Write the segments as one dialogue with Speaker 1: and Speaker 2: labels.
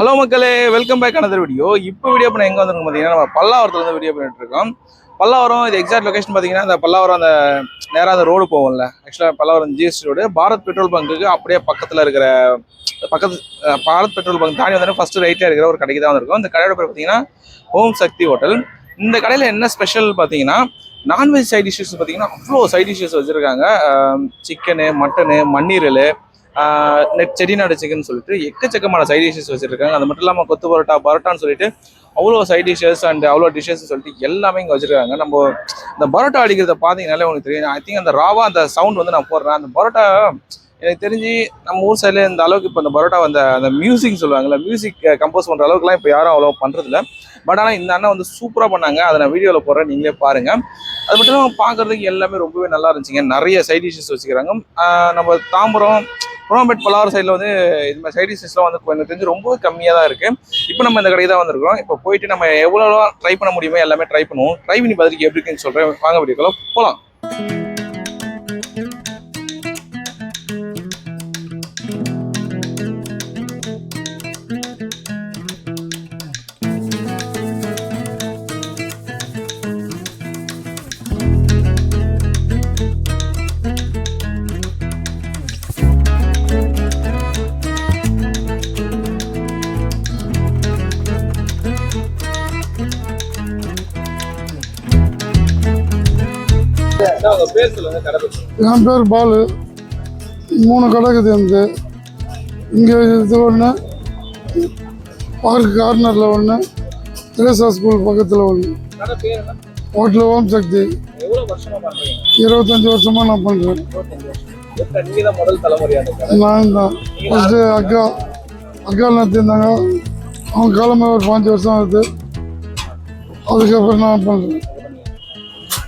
Speaker 1: Hello மக்களே welcome back another video இப்போ video பண்ண எங்கே வந்திருக்கோம் பார்த்தீங்கன்னா நம்ம பல்லாவரத்துலேருந்து வீடியோ பண்ணிட்டு இருக்கோம். பல்லாவரம் இது எக்ஸாக்ட் லொக்கேஷன் பார்த்தீங்கன்னா அந்த பல்லாவரம் அந்த நேராக அந்த ரோடு போகும்ல ஆக்சுவலாக Pallavaram GST road Bharat petrol பங்குக்கு அப்படியே பக்கத்தில் இருக்கிற பக்கத்து பாரத் பெட்ரோல் பங்க் தாண்டி வந்து ஃபர்ஸ்ட் ரைட்டில் இருக்கிற ஒரு கடைக்கு தான் வந்திருக்கும். இந்த கடையோட பேர் பார்த்தீங்கன்னா ஓம் சக்தி ஹோட்டல் இந்த கடையில் என்ன ஸ்பெஷல் பார்த்தீங்கன்னா நான்வெஜ் சைட் டிஷ்ஷஸ் பார்த்தீங்கன்னா அவ்வளோ சைட் டிஷ்ஷஸ் வச்சுருக்காங்க. சிக்கனு மட்டனு மண்ணீரல் நெட் செட்டிநாடு சிக்கன் சொல்லிட்டு எக்கச்சக்கமான சைட் டிஷஸ் வச்சிருக்காங்க. அது மட்டும் இல்லாமல் கொத்து பரோட்டா பரோட்டான்னு சொல்லிட்டு அவ்வளோ சைட் டிஷஸ் அண்ட் அவ்வளோ டிஷஸ் சொல்லிட்டு எல்லாமே இங்கே வச்சிருக்காங்க. நம்ம இந்த பரோட்டா அடிக்கிறத பார்த்தீங்கனாலே உங்களுக்கு தெரியும். ஐ திங்க் அந்த ராவா அந்த சவுண்ட் வந்து நான் போடுறேன். அந்த பரோட்டா எனக்கு தெரிஞ்சு நம்ம ஊர் சைடில் இந்த அளவுக்கு இப்போ இந்த பரோட்டா அந்த அந்த மியூசிக் சொல்லுவாங்கல்ல மியூசிக் கம்போஸ் பண்ணுற அளவுக்குலாம் இப்போ யாரும் அவ்வளோ பண்ணுறதில்ல பட் ஆனால் இந்த அண்ணன் வந்து சூப்பராக பண்ணாங்க. அதை நான் வீடியோவில் போடுறேன். நீங்களே பாருங்கள் அது மட்டும் இல்லாமல் பார்க்கறதுக்கு எல்லாமே ரொம்பவே நல்லா இருந்துச்சுங்க. நிறைய சைட் டிஷஸ் வச்சுக்கிறாங்க. நம்ம தாம்பரம் குரோம்பேட் பலார் சைடில் வந்து இது மாதிரி சைடிஷஸ்லாம் வந்து எனக்கு தெரிஞ்சு ரொம்ப கம்மியாக தான் இருக்குது இப்போ நம்ம இந்த கடைக்கு தான் வந்திருக்கோம். இப்போ போயிட்டு நம்ம எவ்வளோ ட்ரை பண்ண முடியுமோ எல்லாமே ட்ரை பண்ணுவோம். ட்ரை பண்ணி பதிலுக்கு எப்படி இருக்குன்னு சொல்கிறேன் வாங்க வீடியோக்குள்ள போகலாம்
Speaker 2: என் பேர் பாலு. மூணு கடை இருக்குது எனக்கு. இங்கே இது ஒன்று பார்க் கார்னரில் ஒன்று தெரேசா ஸ்கூல் பக்கத்தில் ஒன்று ஹோட்டல் ஓம் சக்தி இருபத்தஞ்சி வருஷமாக நான் பண்ணுறேன் நான் தான். ஃபஸ்ட்டு அக்கா அக்கா நடத்தியிருந்தாங்க. அவங்க காலமே ஒரு பாஞ்சு வருஷம் ஆகுது. அதுக்கப்புறம் நான் பண்ணுறேன்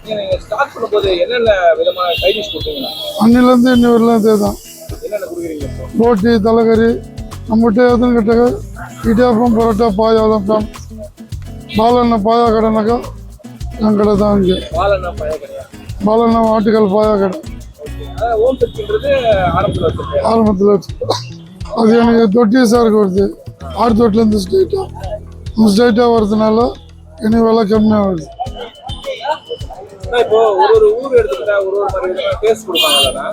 Speaker 1: நீங்கள் ஸ்டார்ட் பண்ணும்போது என்னென்ன விதமான சைட் டிஷ் கொடுத்தீங்கன்னா?
Speaker 2: அன்னிலேருந்து இன்னி வரலாம் இதே தான்
Speaker 1: என்னென்ன கொடுக்குறீங்க
Speaker 2: ரோட்டி தலைக்கறி நம்மகிட்ட எதுன்னு கேட்டாக்க இடியாப்பம் பரோட்டா பாயாலாம் ஃபேமஸ் பாலண்ணா பாயா கடைனாக்கா என் கடை தான் இங்கே.
Speaker 1: பாலண்ணா பழைய கடையா?
Speaker 2: பாலண்ணா ஆட்டுக்கால் பாயா கடை.
Speaker 1: ஓம் சக்தின்றது ஆரம்பத்தில் வச்சிருக்கேன்
Speaker 2: ஆரம்பத்தில் வச்சு அது எனக்கு தொட்டி சாருக்கு வருது. ஆறு தொட்டிலேருந்து ஸ்ட்ரைட்டாக ஸ்ட்ரைட்டாக வர்றதுனால எனக்கு விலை கம்மியாக வருது.
Speaker 1: இப்போ ஒரு ஒரு ஊர் எடுத்துக்கிட்டா ஒரு ஒரு மாதிரி விதமான டேஸ்ட் கொடுப்பாங்கல்லண்ணா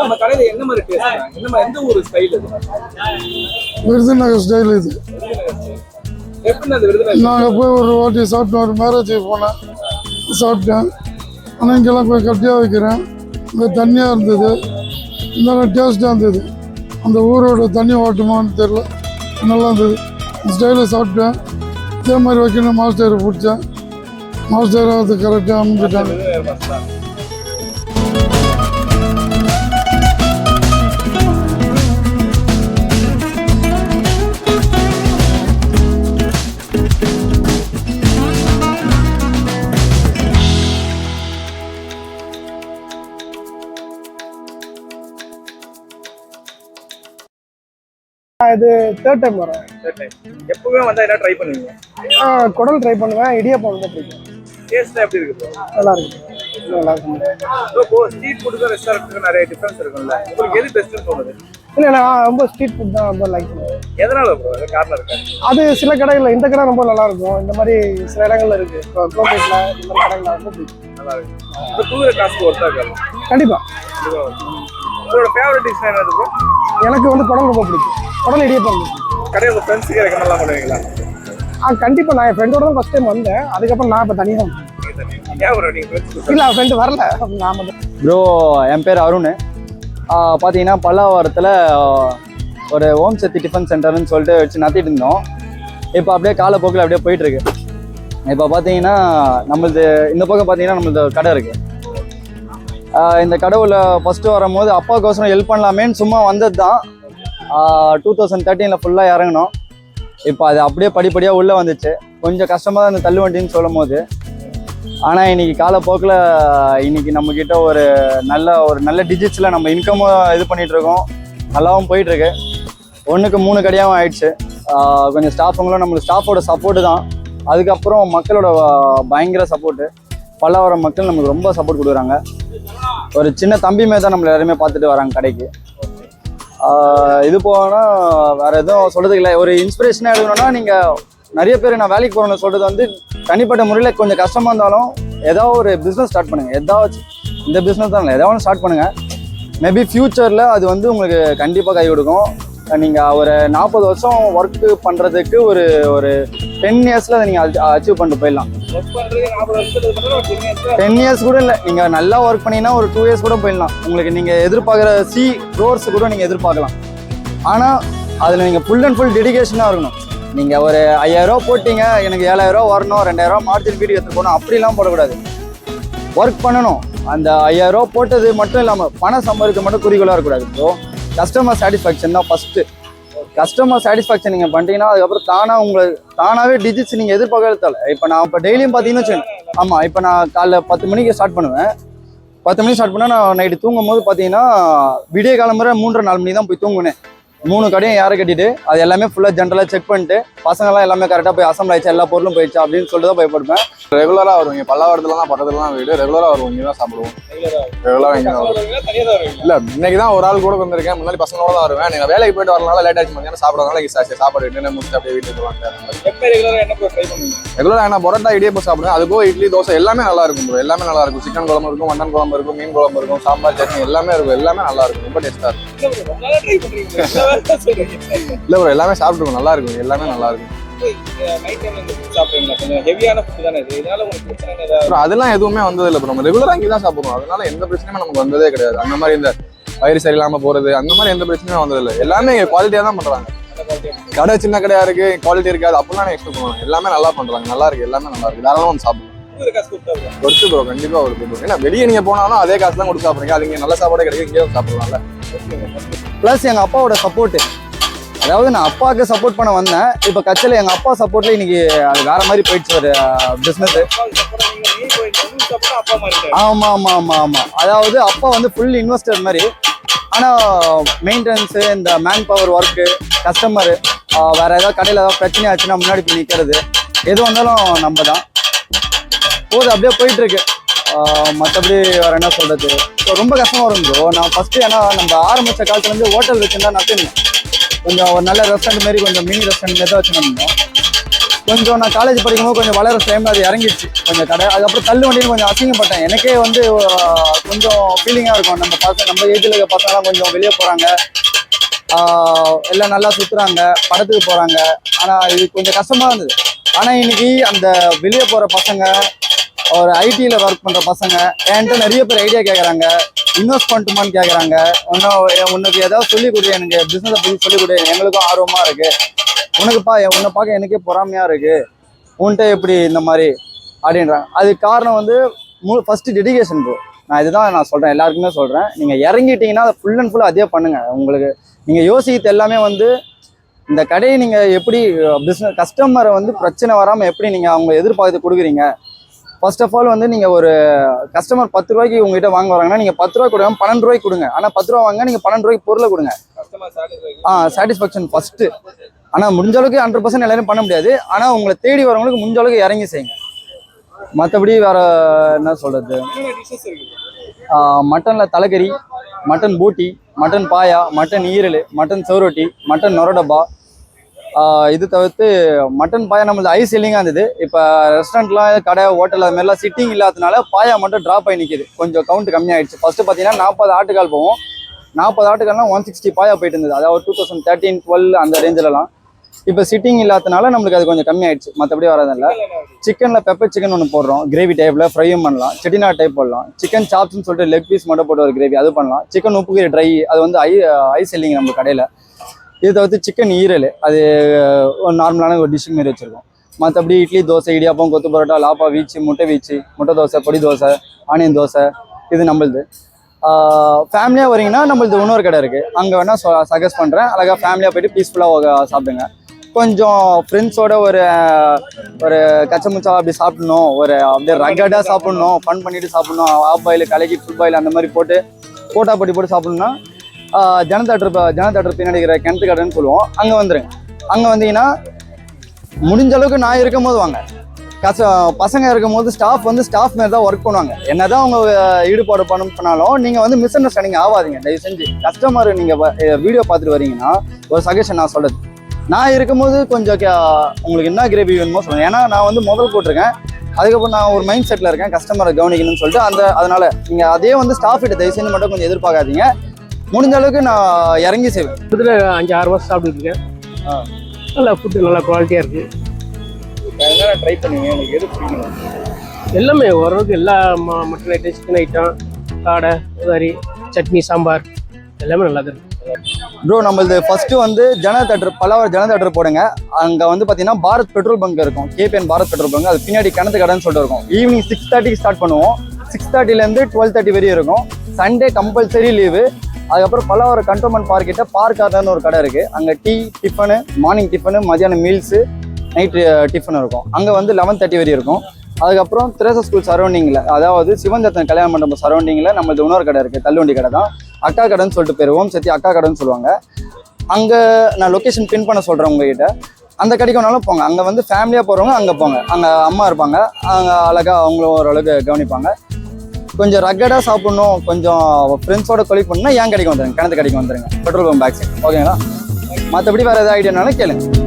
Speaker 1: நம்ம கடையில என்ன மாதிரி டேஸ்ட் என்ன எந்த ஊர் ஸ்டைல் இது?
Speaker 2: விருதுநகர் ஸ்டைல் இது.
Speaker 1: எப்படி அந்த விருதுநகர்?
Speaker 2: நாங்கள் போய் ஒரு வாட்டி சாப்பிட்டோம் ஒரு மேரேஜுக்கு போனேன். சாப்பிட்டேன். ஆனால் இங்கெல்லாம் கொஞ்சம் கட்டியாக வைக்கிறேன். இங்கே தண்ணியாக இருந்தது. இருந்தாலும் டேஸ்ட்டாக இருந்தது. அந்த ஊரோட தண்ணி ஓட்டுமான்னு தெரில நல்லா இருந்தது. ஸ்டைலில் சாப்பிட்டேன். இதே மாதிரி வைக்கணும் மாஸ்டரை பிடிச்சேன். மாஸ்டர் அது கரெக்டாக அமைஞ்சிட்டாங்க
Speaker 3: இது தேர்ட் டைம் வரேன்.
Speaker 1: எப்பவுமே வந்தா என்ன ட்ரை பண்ணுவீங்க?
Speaker 3: குடல் ட்ரை பண்ணுவேன் இடியாப்பம் வந்து பிடிக்கும்
Speaker 1: டேஸ்ட் எப்படி இருக்கு bro?
Speaker 3: நல்லா இருக்கு நல்லா இருக்கும்
Speaker 1: So, இப்போ ஸ்ட்ரீட் ஃபுட்டுக்கும் ரெஸ்டாரண்ட்டுக்கும் நிறைய டிஃபரன்ஸ் இருக்கும்ல. உங்களுக்கு எது பெஸ்ட்னு தோணுது?
Speaker 3: இல்லை நான் ரொம்ப ஸ்ட்ரீட் ஃபுட் தான் ரொம்ப லைக் பண்ணுவேன்
Speaker 1: எதனால ப்ரோ அது காரணம் இருக்கா?
Speaker 3: அது சில கடைகளில் இந்த கடை ரொம்ப நல்லா இருக்கும் இந்த மாதிரி சில இடங்கள்ல இருக்கு. இப்போ கோபேட்டில் இந்த மாதிரி கடைகள் ரொம்ப பிடிக்கும்
Speaker 1: நல்லா இருக்கு இப்போ தூர காசுக்கு ஒர்த்தா இருக்காது
Speaker 3: கண்டிப்பா.
Speaker 1: உங்களோட ஃபேவரட் டிஷ் என்னது ப்ரோ
Speaker 3: எனக்கு வந்து குடல் ரொம்ப பிடிக்கும். குடல் இடியாப்பம்.
Speaker 1: கடையில் ஃப்ரெண்ட்ஸுக்கு ரெக்கமெண்ட்லாம் பண்ணுவீங்களா?
Speaker 3: ஆ கண்டிப்பா நான் என் ஃப்ரெண்டோட தான் ஃபர்ஸ்ட் டைம் வந்தேன். அதுக்கப்புறம் நான் இப்போ தனியாக வந்தேன்.
Speaker 1: ஏன்
Speaker 3: இல்லை ஃப்ரெண்டு வரல. நான் மட்டும்.
Speaker 4: ப்ரோ என் பேர் அருண். பார்த்தீங்கன்னா பல்லாவரத்தில் ஒரு ஓம் சக்தி டிஃபன் சென்டர்னு சொல்லிட்டு வச்சு நடத்திட்டு இருந்தோம். இப்போ அப்படியே காலப்போக்கில் அப்படியே போயிட்டுருக்கு. இப்போ பார்த்தீங்கன்னா நம்மளது இந்த பக்கம் பார்த்தீங்கன்னா நம்மளது கடை இருக்குது இந்த கடவுள ஃபஸ்ட்டு வரும்போது அப்பாவுக்கோசரம் ஹெல்ப் பண்ணலாமேன்னு சும்மா வந்தது தான் டூ தௌசண்ட் தேர்ட்டீனில் ஃபுல்லாக இறங்கினோம். இப்போ அது அப்படியே படிப்படியாக உள்ளே வந்துச்சு. கொஞ்சம் கஷ்டமாக தான் இந்த தள்ளுவண்டின்னு சொல்லும் போது ஆனால் இன்னைக்கு காலப்போக்கில் இன்னைக்கு நம்மக்கிட்ட ஒரு நல்ல ஒரு நல்ல டிஜிட்ஸில் நம்ம இன்கமும் இது பண்ணிகிட்ருக்கோம் நல்லாவும் போயிட்டுருக்கு. ஒன்றுக்கு மூணு கடையாகவும் ஆயிடுச்சு. கொஞ்சம் ஸ்டாஃபுங்களும் நம்மளுக்கு ஸ்டாஃபோட சப்போர்ட்டு தான். அதுக்கப்புறம் மக்களோட பயங்கர சப்போர்ட்டு பல்லாவரம் மக்கள் நமக்கு ரொம்ப சப்போர்ட் கொடுக்குறாங்க. ஒரு சின்ன தம்பி மேதான் தான் எல்லாருமே பார்த்துட்டு வராங்க கடைக்கு. இது போனா வேற எதுவும் சொல்றதுக்கு இல்லை ஒரு இன்ஸ்பிரேஷனாக எடுக்கணும்னா நீங்க நிறைய பேர் நான் வேலைக்கு போறேன்னு சொல்றது வந்து தனிப்பட்ட முறையில் கொஞ்சம் கஷ்டமா இருந்தாலும் ஏதாவது ஒரு பிஸ்னஸ் ஸ்டார்ட் பண்ணுங்க. ஏதாவது இந்த பிஸ்னஸ் தான் இல்லை ஏதாவது ஒன்று ஸ்டார்ட் பண்ணுங்க மேபி ஃப்யூச்சரில் அது வந்து உங்களுக்கு கண்டிப்பாக கை கொடுக்கும். நீங்கள் ஒரு நாற்பது வருஷம் ஒர்க் பண்ணுறதுக்கு ஒரு ஒரு டென் இயர்ஸில் அதை நீங்கள் அச்சீவ் பண்ணிட்டு போயிடலாம். டென் இயர்ஸ் கூட இல்லை நீங்கள் நல்லா ஒர்க் பண்ணீங்கன்னா ஒரு டூ இயர்ஸ் கூட போயிடலாம். உங்களுக்கு நீங்கள் எதிர்பார்க்குற சி க்ரோர்ஸ் கூட நீங்கள் எதிர்பார்க்கலாம். ஆனால் அதில் நீங்கள் ஃபுல் அண்ட் ஃபுல் டெடிகேஷனாக இருக்கணும். நீங்கள் ஒரு ஐயாயிரரூவா போட்டீங்க எனக்கு ஏழாயிரரூவா வரணும் ரெண்டாயிரரூவா மார்ஜின் வீடியோ எடுத்து போகணும் அப்படிலாம் போடக்கூடாது. ஒர்க் பண்ணணும். அந்த ஐயாயிரரூவா போட்டது மட்டும் இல்லாமல் பணம் சம்பாதிக்க மட்டும் குறிக்கோளாக இருக்கக்கூடாது ப்ரோ கஸ்டமர் சாட்டிஸ்ஃபேக்ஷன் தான் ஃபஸ்ட்டு கஸ்டமர் சாட்டிஸ்ஃபேக்ஷன் நீங்கள் பண்ணிட்டீங்கன்னா அதுக்கப்புறம் தானாக உங்களை தானாகவே டிஜிட்ஸ் நீங்கள் எதிர்பார்க்கறதால இப்போ நான் இப்போ டெய்லியும் பார்த்தீங்கன்னு வச்சுக்கோங்க. ஆமாம் இப்போ நான் காலைல பத்து மணிக்கு ஸ்டார்ட் பண்ணுவேன். பத்து மணிக்கு ஸ்டார்ட் பண்ணால் நான் நைட்டு தூங்கும் போது பார்த்தீங்கன்னா விடிய காலம்புற மூன்றரை நாலு மணி தான் போய் தூங்குனேன் மூணு கடையும் யாரை கட்டிட்டு அது எல்லாமே ஃபுல்லாக ஜென்ரலாக செக் பண்ணிட்டு பசங்களாம் எல்லாமே கரெக்டாக போய் அசம்பிள் ஆயிடுச்சு எல்லா பொருளும் போயிடுச்சு அப்படின்னு சொல்லிட்டு தான் பயப்படுவேன்.
Speaker 5: ரெகுலரா வருவீங்க பல்லாவரத்துல தான் பக்கத்துல தான் வீடு ரெகுலரா வருவோம். இங்க தான் சாப்பிடுவோம் ரெகுலரா இங்க தான்? இல்ல இன்னைக்கு தான் ஒரு ஆள் கூட வந்திருக்கேன். முன்னாடி பசங்களோட தான் வருவேன். நீங்க வேலைக்கு போயிட்டு வரனால லேட் ஆச்சு. மத்தியானம் சாப்பிடறதுனால இங்க சா- சாப்பாடு டின்னர் முடிச்சுட்டு அப்படியே வீட்டுக்கு
Speaker 1: regular ஆ என்ன ப்ரோ
Speaker 5: பரோட்டா இடியப்பம் சாப்பிடுவேன். அதுக்கும் இட்லி தோசை எல்லாமே நல்லா இருக்கும் bro. எல்லாமே நல்லா இருக்கும். சிக்கன் குழம்பு இருக்கும் மட்டன் குழம்பு இருக்கும் மீன் குழம்பு இருக்கும் சாம்பார் சட்னி எல்லாமே இருக்கும். எல்லாமே நல்லா இருக்கும். ரொம்ப டேஸ்டா இருக்கும்.
Speaker 1: இல்ல
Speaker 5: ப்ரோ எல்லாமே சாப்பிட்டுருக்கும் நல்லா இருக்கும் எல்லாமே நல்லா இருக்கும் அதெல்லாம் எதுவுமே வந்தது இல்லை நம்ம ரெகுலரா இங்கே தான் சாப்பிடுவோம் அதனால எந்த பிரச்சனையுமே நமக்கு வந்ததே கிடையாது. அந்த மாதிரி இந்த வயிறு சரியில்லாம போறது அந்த மாதிரி எந்த பிரச்சனையும் வந்தது இல்லை. எல்லாமே குவாலிட்டியா தான் பண்றாங்க. கடை சின்ன கடையா இருக்கு குவாலிட்டி இருக்காது. அப்படிலாம் நான் எக்ஸ்பெக்ட் பண்ணுவாங்க எல்லாமே நல்லா பண்றாங்க. நல்லா இருக்கு எல்லாமே நல்லா இருக்கு. தாராளமா வந்து சாப்பிடுவோம்
Speaker 1: ஒரு கொடுத்தா
Speaker 5: ப்ரோ கண்டிப்பா ப்ரோ ஏன்னா வெளியே நீங்க போனாலும் அதே காசு தான் கொடுத்து சாப்பிடுறீங்க. அது இங்க நல்ல சாப்பாடே கிடைக்கும் இங்கே சாப்பிடலாம்ல.
Speaker 4: ப்ளஸ் எங்கள் அப்பாவோட சப்போர்ட்டு அதாவது நான் அப்பாவுக்கு சப்போர்ட் பண்ண வந்தேன். இப்போ கட்சியில் எங்கள் அப்பா சப்போர்ட்ல இன்னைக்கு அது வேற மாதிரி போயிடுச்சு ஒரு பிஸ்னஸ் ஆமாம் ஆமாம் ஆமாம் ஆமாம் அதாவது அப்பா வந்து ஃபுல் இன்வெஸ்டர் மாதிரி. ஆனால் மெயின்டெனன்ஸு இந்த மேன் பவர் ஒர்க்கு கஸ்டமரு வேற ஏதாவது கடையில் ஏதாவது பிரச்சனை ஆச்சுன்னா முன்னாடி போய் நிற்கிறது எது வந்தாலும் நம்ம தான் போது அப்படியே போயிட்டுருக்கு மற்றபடி வேறு என்ன சொல்கிறது ஸோ ரொம்ப கஷ்டமா வரும் ப்ரோ நான் ஃபஸ்ட்டு ஏன்னா நம்ம ஆரம்பித்த காலத்துல வந்து ஹோட்டல் வச்சுருந்தா நடத்திருந்தேன் கொஞ்சம் ஒரு நல்ல ரெஸ்டாரண்ட் மாரி கொஞ்சம் மினி ரெஸ்டாரண்ட் மாரி தான் வச்சுருந்தோம். கொஞ்சம் நான் காலேஜ் படிக்கும்போது கொஞ்சம் வளர டைம்ல அது இறங்கிடுச்சு. கொஞ்சம் கடை அதுக்கப்புறம் தள்ளு வண்டின்னு கொஞ்சம் அசிங்கப்பட்டேன். எனக்கே வந்து கொஞ்சம் ஃபீலிங்காக இருக்கும். நம்ம பார்த்து நம்ம ஏஜில் இருக்க பசங்களாம் கொஞ்சம் வெளியே போகிறாங்க எல்லாம் நல்லா சுற்றுறாங்க படத்துக்கு போகிறாங்க ஆனால் இது கொஞ்சம் கஷ்டமாக இருந்தது. ஆனால் இன்னைக்கு அந்த வெளியே போகிற பசங்க ஒரு ஐடியில் ஒர்க் பண்ணுற பசங்க என்கிட்ட நிறைய பேர் ஐடியா கேட்குறாங்க இன்வெஸ்ட் பண்ணட்டுமான்னு கேட்குறாங்க ஒன்றும் உனக்கு ஏதாவது சொல்லிக் கொடு எனக்கு பிஸ்னஸை பற்றி சொல்லிக் கொடு. எங்களுக்கும் ஆர்வமாக இருக்குது உனக்கு பா உன்னை பார்க்க எனக்கே பொறாமையாக இருக்குது உன்கிட்ட எப்படி இந்த மாதிரி அப்படின்றாங்க. அதுக்கு காரணம் வந்து மு ஃபஸ்ட்டு டெடிகேஷன் ப்ரோ நான் இதுதான் நான் சொல்கிறேன் எல்லாருக்குமே சொல்கிறேன் நீங்கள் இறங்கிட்டீங்கன்னா அதை ஃபுல் அண்ட் ஃபுல் அதே பண்ணுங்கள் உங்களுக்கு நீங்கள் யோசிக்கிறது எல்லாமே வந்து இந்த கடையை நீங்கள் எப்படி பிஸ்னஸ் கஸ்டமரை வந்து பிரச்சனை வராமல் எப்படி நீங்கள் அவங்க எதிர்பார்த்து கொடுக்குறீங்க? ஃபர்ஸ்ட் ஆஃப் ஆல் வந்து நீங்கள் ஒரு கஸ்டமர் பத்து ரூபாய்க்கு உங்ககிட்ட வாங்க வராங்கன்னா நீங்கள் பத்து ரூபா கொடுங்க பன்னெண்டு ரூபாய்க்கு கொடுங்க. ஆனால் பத்து ரூபா வாங்க நீங்கள் பன்னெண்டு ரூபாய்க்கு பொருளை கொடுங்க. ஆ சாட்டிஸ்ஃபேக்ஷன் ஃபஸ்ட்டு ஆனால் முடிஞ்ச அளவுக்கு ஹண்ட்ரட் பர்சன்ட் எல்லாரும் பண்ண முடியாது. ஆனால் உங்களை தேடி வரவங்களுக்கு முடிஞ்ச அளவுக்கு இறங்கி செய்யுங்க. மற்றபடி வேற என்ன சொல்கிறது மட்டனில் தலைக்கறி மட்டன் பூட்டி மட்டன் பாயா மட்டன் ஈரல் மட்டன் சோரொட்டி மட்டன் நொரடப்பா இது தவிர்த்து மட்டன் பாயா நம்மளது ஐஸ் இல்லைங்க இருந்தது. இப்போ ரெஸ்டாரண்ட்லாம் கடை ஹோட்டல் அது மாதிரிலாம் சிட்டிங் இல்லாததுனால பாயா மட்டும் ட்ராப் ஆகி நிற்கிது கொஞ்சம் கவுண்ட் கம்மியாயிடுச்சு. ஃபஸ்ட்டு பார்த்தீங்கன்னா நாற்பது ஆட்டுக்கால் போவோம் நாற்பது ஆட்டுக்கால்னா ஒன் சிக்ஸ்டி பாயா போயிட்டு இருந்தது. அதாவது டூ தௌசண்ட் தேர்ட்டின் டுவெல் அந்த ரேஞ்சிலலாம் இப்போ சிட்டிங் இல்லாததுனால நம்மளுக்கு அது கொஞ்சம் கம்மியாயிடுச்சு. மற்றபடி வராதில்ல சிக்கனில் பெப்பர் சிக்கன் ஒன்று போடுறோம். கிரேவி டைப்பில் ஃப்ரையும் பண்ணலாம். செட்டினா டைப் போடலாம். சிக்கன் சாப்ஸ்னு சொல்லிட்டு லெக் பீஸ் மட்டும் போட்டு ஒரு கிரேவி அது பண்ணலாம். சிக்கன் உப்பு ட்ரை அது வந்து ஐ ஐஸ் இல்லைங்க நம்ம கடையில். இது தவிர்த்து சிக்கன் ஈரல். அது ஒரு நார்மலான ஒரு டிஷ் மாரி வச்சுருக்கோம். மற்றபடி இட்லி தோசை இடியாப்பம் கொத்து பரோட்டா லாப்பா வீச்சு முட்டை வீச்சு முட்டை தோசை பொடி தோசை ஆனியன் தோசை இது நம்மளது. ஃபேமிலியாக வரீங்கன்னா நம்மளுது இன்னொரு கடை இருக்குது அங்கே வேணால் சஜஸ்ட் பண்ணுறேன் அழகாக ஃபேமிலியாக போயிட்டு பீஸ்ஃபுல்லாக சாப்பிடுங்க. கொஞ்சம் ஃப்ரெண்ட்ஸோட ஒரு ஒரு கச்சமுச்சா அப்படி சாப்பிடணும். ஒரு அப்படியே ரகடாக சாப்பிடணும். ஃபன் பண்ணிட்டு சாப்பிடணும். ஆஃப் பாயில் கலக்கி ஃபுட் பாயில் அந்த மாதிரி போட்டு போட்டா போட்டி போட்டு சாப்பிடணும்னா ஜனதா ஜனதாட்டர் ஜனதா ஜனதாட்டர் பின்னாடி இருக்கிற கிணத்து கடைன்னு சொல்லுவோம். அங்கே வந்துடுங்க அங்கே வந்தீங்கன்னா முடிஞ்ச அளவுக்கு நான் இருக்கும் போது வாங்க. கச பசங்க இருக்கும்போது ஸ்டாஃப் வந்து ஸ்டாஃப் மாரி தான் ஒர்க் பண்ணுவாங்க. என்ன தான் அவங்க ஈடுபாடு பண்ண பண்ணாலும் நீங்கள் வந்து மிஸ் அண்டர்ஸ்டாண்டிங் ஆகாதீங்க தயவு செஞ்சு கஸ்டமர் நீங்கள் வீடியோ பார்த்துட்டு வரீங்கன்னா ஒரு சஜஷன் நான் சொல்கிறது நான் இருக்கும்போது கொஞ்சம் உங்களுக்கு என்ன கிரேவி வேணுமோ சொல்லுவேன் ஏன்னா நான் வந்து முதல் போட்டிருக்கேன். அதுக்கப்புறம் நான் ஒரு மைண்ட் செட்டில் இருக்கேன் கஸ்டமரை கவனிக்கணும்னு சொல்லிட்டு அந்த அதனால் நீங்கள் அதே வந்து ஸ்டாஃப் கிட்ட தயவு செஞ்சு மட்டும் கொஞ்சம் எதிர்பார்க்காதீங்க. முடிஞ்ச அளவுக்கு நான் இறங்கி செய்வேன்.
Speaker 6: கிட்டத்தட்ட அஞ்சு ஆறு இருக்கேன்.
Speaker 1: ஆ.
Speaker 6: நல்லா ஃபுட்டு நல்லா குவாலிட்டியாக இருக்குது
Speaker 1: ட்ரை பண்ணுவீங்க? எனக்கு எது
Speaker 6: எல்லாமே ஓரளவுக்கு எல்லா ம மட்டன் ஐட்டம் சிக்கன் ஐட்டம் காடை உதாரி சட்னி சாம்பார் எல்லாமே நல்லா தான் இருக்கு.
Speaker 4: ப்ரோ நம்மளது ஃபர்ஸ்ட் வந்து ஜன தேட்டர் பல்லாவர் ஜன தேட்டர் போடுங்க. அங்க வந்து பாத்தீங்கன்னா பாரத் பெட்ரோல் பங்க் இருக்கும். KPN Bharat petrol bunk. அது பின்னாடி கிணத்து கடைன்னு சொல்லிட்டு இருக்கும். ஈவினிங் சிக்ஸ் தேர்ட்டிக்கு ஸ்டார்ட் பண்ணுவோம். சிக்ஸ் தேர்ட்டிலேருந்து டுவெல் தேர்ட்டி வரையும் இருக்கும். சண்டே கம்பல்சரி லீவு அதுக்கப்புறம் பல்லாவரம் கண்டோன்மெண்ட் பார்க்கிட்ட பார்க் கார்னர்னு ஒரு கடை இருக்குது அங்கே டீ டிஃபனு மார்னிங் டிஃபனு மதியானம் மீல்ஸு நைட்டு டிஃபன் இருக்கும். அங்கே வந்து லெவன் தேர்ட்டி வரையும் இருக்கும். அதுக்கப்புறம் திரேச ஸ்கூல் சரௌண்டிங்கில் அதாவது சிவந்தத்தன் கல்யாண மண்டபம் சரௌண்டிங்கில் நம்மளது இன்னொரு கடை இருக்குது தள்ளுவண்டி கடை தான். அக்கா கடைன்னு சொல்லிட்டு பேர் ஓம் சத்தி அக்கா கடைன்னு சொல்லுவாங்க. அங்கே நான் லொக்கேஷன் பின் பண்ண சொல்கிறேன் உங்ககிட்ட. அந்த கடைக்கு வேணாலும் போங்க. அங்கே வந்து ஃபேமிலியாக போகிறவங்க அங்கே போங்க. அங்கே அம்மா இருப்பாங்க. அங்கே அழகாக அவங்களும் ஓரளவுக்கு கவனிப்பாங்க. கொஞ்சம் ரக்கடாக சாப்பிடணும் கொஞ்சம் ஃப்ரெண்ட்ஸோட கொலிக் பண்ணணும்னா ஏன் கடைக்கு வந்துருங்க கிணத்து கடைக்கு வந்துருங்க. பெட்ரோல் பம்ப் பேக் சைட் ஓகேங்களா மற்றபடி வேறு எதாவது ஐடியானாலும் கேளுங்க.